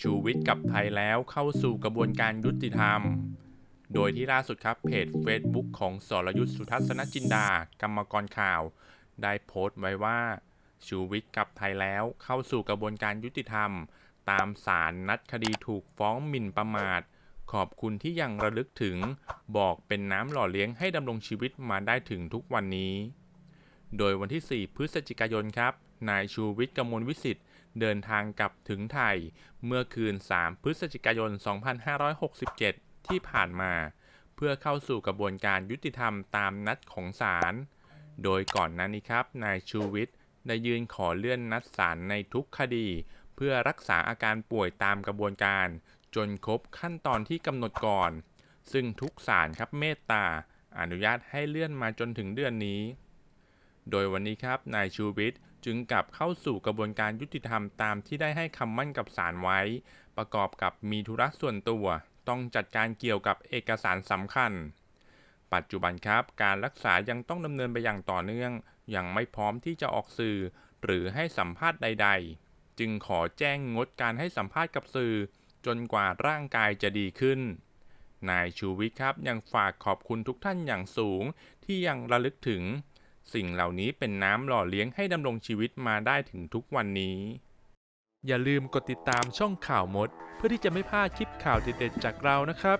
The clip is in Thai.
ชูวิทย์กับไทยแล้วเข้าสู่กระบวนการยุติธรรม โดยที่ล่าสุดครับเพจ Facebook ของสรยุทธสุทัศนจินดา กรรมกรข่าว ได้โพสต์ไว้ว่าชูวิทย์กับไทยแล้วเข้าสู่กระบวนการยุติธรรม ตามสารนัดคดีถูกฟ้องหมิ่นประมาท ขอบคุณที่ยังระลึกถึง บอกเป็นน้ำหล่อเลี้ยงให้ดำรงชีวิตมาได้ถึงทุกวันนี้ โดยวันที่ 4 พฤศจิกายนครับ นายชูวิทย์กมลวิสิทธิ์ เดินทางกลับถึงไทย เมื่อคืน 3 พฤศจิกายน 2567 ที่ผ่านมา เพื่อเข้าสู่กระบวนการยุติธรรมตามนัดของศาล โดยก่อนหน้านี้ครับ นายชูวิทย์ได้ยื่นขอเลื่อนนัดศาลในทุกคดี เพื่อรักษาอาการป่วยตามกระบวนการ จนครบขั้นตอนที่กำหนดก่อน ซึ่งทุกศาลครับเมตตาอนุญาตให้เลื่อนมาจนถึงเดือนนี้ โดยวันนี้ครับนายชูวิทย์จึงกลับเข้าสู่กระบวนการยุติธรรมตามที่ได้ให้คำมั่นกับศาลไว้ ประกอบกับมีธุระส่วนตัว ต้องจัดการเกี่ยวกับเอกสารสำคัญ ปัจจุบันครับ การรักษายังต้องดำเนินไปอย่างต่อเนื่อง ยังไม่พร้อมที่จะออกสื่อ หรือให้สัมภาษณ์ใด ๆ จึงขอแจ้งงดการให้สัมภาษณ์กับสื่อ จนกว่าร่างกายจะดีขึ้นนายชูวิทย์ครับยังฝากขอบคุณทุกท่านอย่างสูงที่ยังระลึกถึง สิ่งเหล่านี้เป็นน้ำหล่อเลี้ยงให้ดำรงชีวิตมาได้ถึงทุกวันนี้ อย่าลืมกดติดตามช่องข่าวมด เพื่อที่จะไม่พลาดคลิปข่าวเด็ดๆจากเรานะครับ